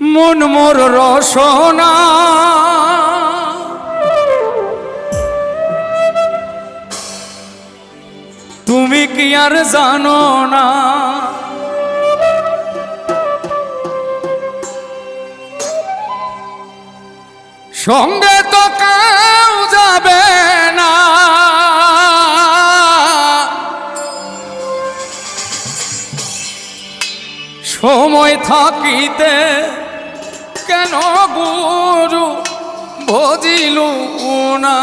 মন মোর রসনা। তুমি কি আর জানো না? সঙ্গে তো কেউ যাবে না। সময় থাকিতে কেন গুরু ভজিল না?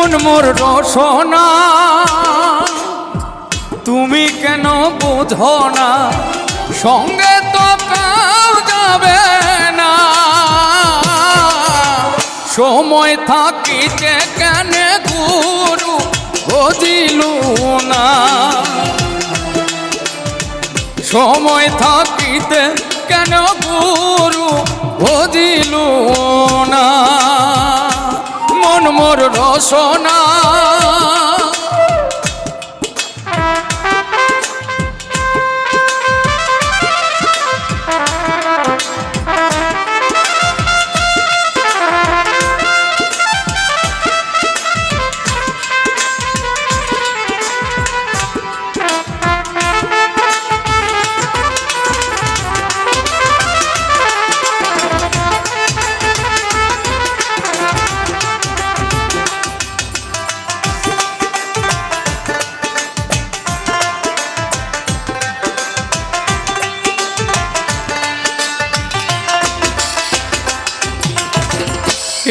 মন মোর রসনা। তুমি কেন বোঝো না? সঙ্গে তো কাউ যাবে না। সময় থাকিতে কেন গুরু বুঝিল না? সময় থাকিতে কেন গুরু বুঝিল না? মোর রসনা।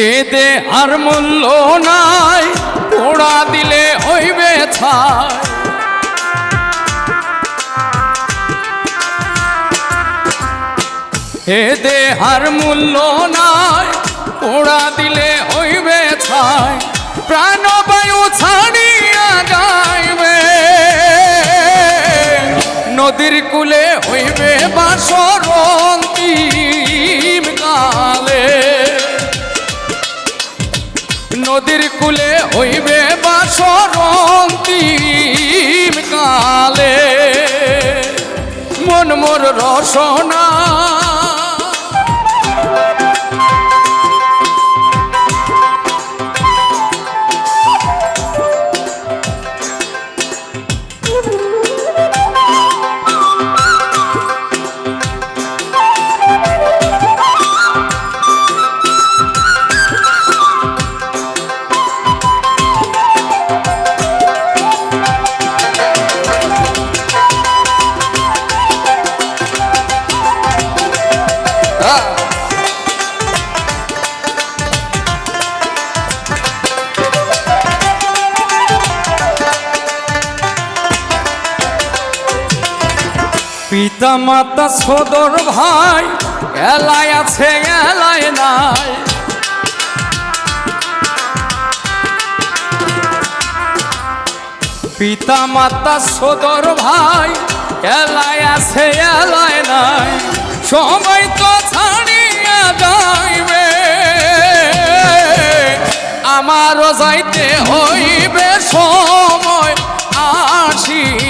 এদে আর মূল্য নাই। পোড়া দিলে হইবে ছাই এদে আর মূল্য নাই। পোড়া দিলে হইবে ছাই প্রাণবায়ু ছাড়িয়া যাইবে। নদীর কূলে হইবে বাসরন্তিম কালে। নদীর কুলে হইবে বাসরন্তিম কালে। মন মোর রসনা পিতা মাতা সদর ভাই এলায় আছে এলায় নাই। পিতা মাতা সদর ভাই এলায় আছে এলায় নাই। সময় তো ছাড়িয়া যাইবে আমারও যাইতে হইবে সময় আসিলে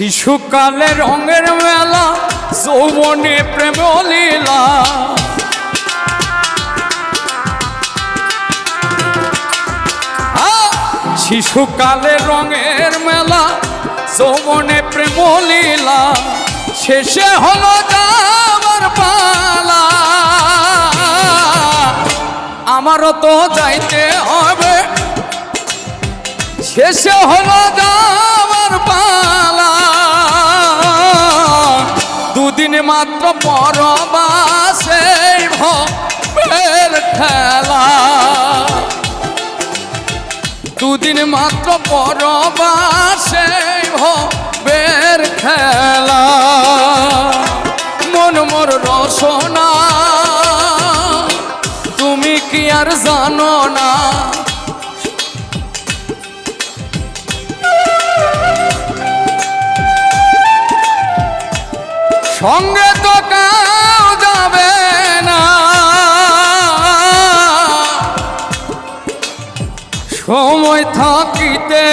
শিশুকালে রঙের মেলা, যৌবনে প্রেম লীলা! শিশুকালে রঙের মেলা, যৌবনে প্রেম লীলা। শেষে হলো যাবার পালা। আমারও তো যাইতে হবে। শেষে হলো যাবার পালা। মাত্র পরবাসে ভের খেলা। দুদিন মাত্র পরবাসে ভের খেলা। মন মোর রসনা, তুমি কি আর জানো না? সঙ্গে তো কাউ যাবে না। সময় থাকিতে